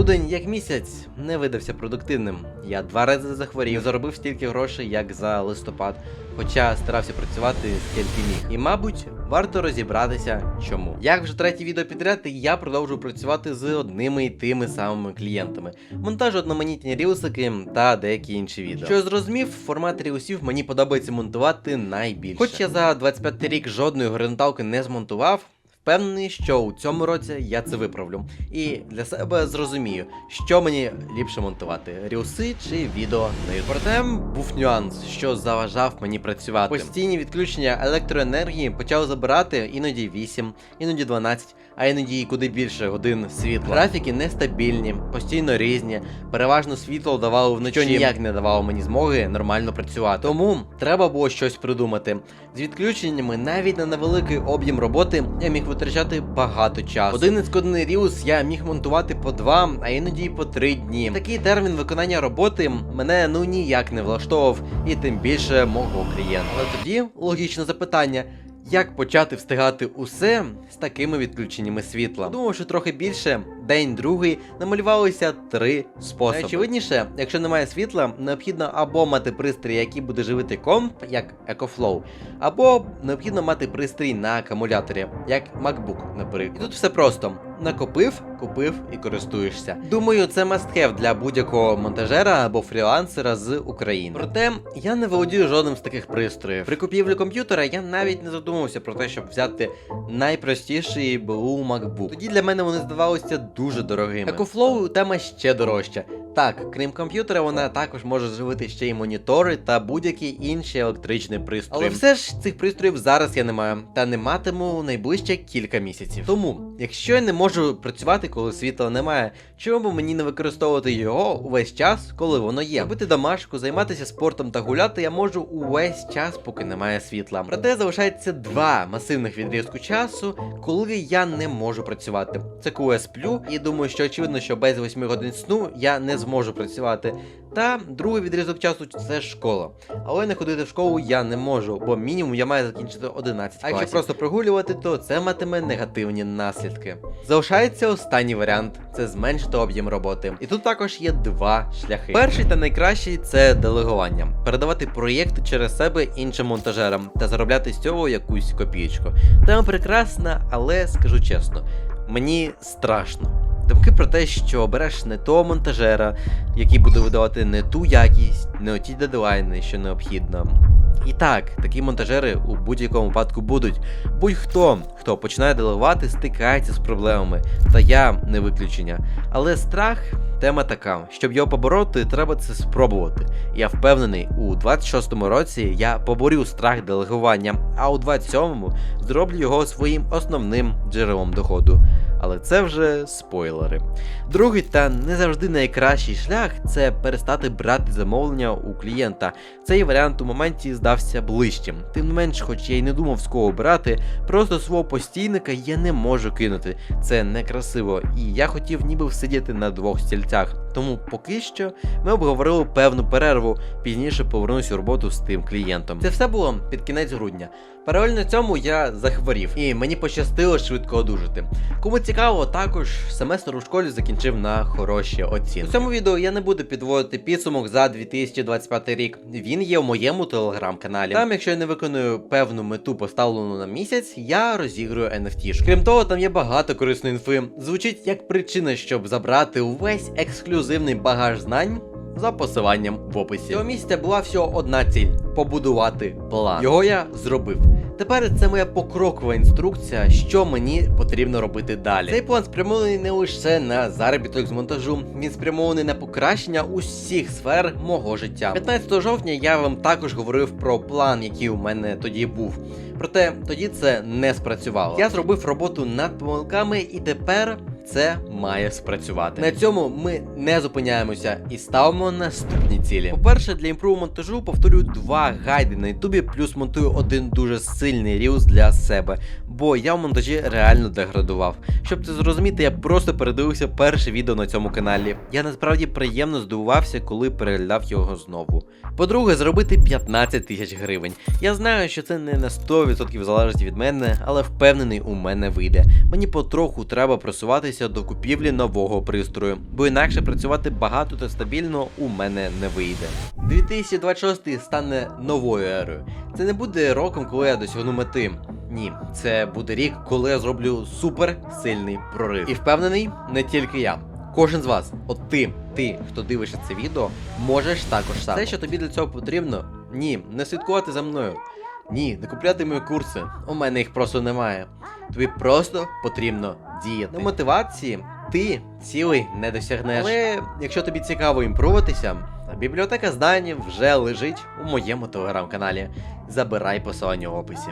Грудень як місяць не видався продуктивним. Я два рази захворів, заробив стільки грошей, як за листопад, хоча старався працювати скільки міг. І, мабуть, варто розібратися, чому. Як вже третє відео підряд, я продовжую працювати з одними і тими самими клієнтами. Монтаж одноманітні рілсики та деякі інші відео. Що я зрозумів, формат рілсів мені подобається монтувати найбільше. Хоч я за 25 рік жодної горизонталки не змонтував. Впевнений, що у цьому році я це виправлю. І для себе зрозумію, що мені ліпше монтувати: рілси чи відео на YouTube. Проте був нюанс, що заважав мені працювати. Постійні відключення електроенергії почали забирати іноді 8, іноді 12, а іноді і куди більше годин світла. Графіки нестабільні, постійно різні. Переважно світло давало вночі, ніяк не давало мені змоги нормально працювати. Тому треба було щось придумати. З відключеннями навіть на невеликий об'єм роботи я міг витрачати багато часу. Один нескладний Ріус я міг монтувати по два, а іноді і по три дні. Такий термін виконання роботи мене ну ніяк не влаштовував, і тим більше мого клієнта. Але тоді логічне запитання. Як почати встигати усе з такими відключеннями світла? Думав, що трохи більше, день другий намалювалися три способи. Найочевидніше, якщо немає світла, необхідно або мати пристрій, який буде живити комп, як EcoFlow, або необхідно мати пристрій на акумуляторі, як MacBook, наприклад. І тут все просто. Накопив, купив і користуєшся. Думаю, це мастхев для будь-якого монтажера або фрілансера з України. Проте я не володію жодним з таких пристроїв. При купівлі комп'ютера я навіть не задумався про те, щоб взяти найпростіший БУ MacBook. Тоді для мене вони здавалися дуже дорогими. Екофлоу тема ще дорожча. Так, крім комп'ютера, вона також може живити ще й монітори та будь-які інші електричні пристрої. Але все ж цих пристроїв зараз я не маю, та не матиму найближче кілька місяців. Тому, якщо я не можу працювати, коли світла немає, чому б мені не використовувати його увесь час, коли воно є? Робити домашку, займатися спортом та гуляти я можу увесь час, поки немає світла. Проте залишається два масивних відрізку часу, коли я не можу працювати. Це коли я сплю, і думаю, що очевидно, що без 8 годин сну я не зможу працювати. Та другий відрізок часу це школа. Але не ходити в школу я не можу, бо мінімум я маю закінчити 11 класів. А якщо просто прогулювати, то це матиме негативні наслідки. Залишається останній варіант це зменшити об'єм роботи. І тут також є два шляхи. Перший та найкращий це делегування, передавати проєкти через себе іншим монтажерам та заробляти з цього якусь копійку. Тема прекрасна, але скажу чесно, мені страшно. Думки про те, що обереш не того монтажера, який буде видавати не ту якість, не оті дедлайни, що необхідно. І так, такі монтажери у будь-якому випадку будуть. Будь-хто, хто починає делегувати, стикається з проблемами, та я не виключення. Але страх тема така: щоб його побороти, треба це спробувати. Я впевнений, у 26-му році я поборю страх делегування, а у 27-му зроблю його своїм основним джерелом доходу. Але це вже спойлери. Другий та не завжди найкращий шлях це перестати брати замовлення у клієнта. Цей варіант у моменті здався ближчим. Тим не менш, хоч я й не думав з кого брати, просто свого постійника я не можу кинути. Це некрасиво, і я хотів ніби всидіти на двох стільцях. Тому поки що ми обговорили певну перерву, пізніше повернусь у роботу з тим клієнтом. Це все було під кінець грудня. Паралельно цьому я захворів, і мені пощастило швидко одужати. Кому цікаво, також семестр у школі закінчив на хороші оцінки. У цьому відео я не буду підводити підсумок за 2025 рік. Він є у моєму телеграм-каналі. Там, якщо я не виконую певну мету, поставлену на місяць, я розіграю NFT. Крім того, там є багато корисної інфи. Звучить як причина, щоб забрати увесь ексклюзивний багаж знань. За посиланням в описі. Цього місяця була всього одна ціль побудувати план. Його я зробив. Тепер це моя покрокова інструкція, що мені потрібно робити далі. Цей план спрямований не лише на заробіток з монтажу, він спрямований на покращення усіх сфер мого життя. 15 жовтня я вам також говорив про план, який у мене тоді був. Проте тоді це не спрацювало. Я зробив роботу над помилками, і тепер це має спрацювати. На цьому ми не зупиняємося і ставимо наступні цілі. По-перше, для імпруву монтажу повторюю два гайди на ютубі, плюс монтую один дуже сильний рілз для себе, бо я в монтажі реально деградував. Щоб це зрозуміти, я просто передивився перше відео на цьому каналі. Я насправді приємно здивувався, коли переглядав його знову. По-друге, зробити 15 тисяч гривень. Я знаю, що це не на 100% залежить від мене, але впевнений, у мене вийде. Мені потроху треба просуватися готуватися до купівлі нового пристрою, бо інакше працювати багато та стабільно у мене не вийде. 2026 стане новою ерою. Це не буде роком, коли я досягну мети. Ні, це буде рік, коли я зроблю супер сильний прорив. І впевнений, не тільки я. Кожен з вас, от ти, ти, хто дивишся це відео, можеш також сам. Те, що тобі для цього потрібно, ні, не слідкувати за мною. Ні, не купляти мої курси. У мене їх просто немає. Тобі просто потрібно діяти. На мотивації ти цілий не досягнеш. Але якщо тобі цікаво імпровуватися, бібліотека знань вже лежить у моєму телеграм-каналі. Забирай посилання в описі.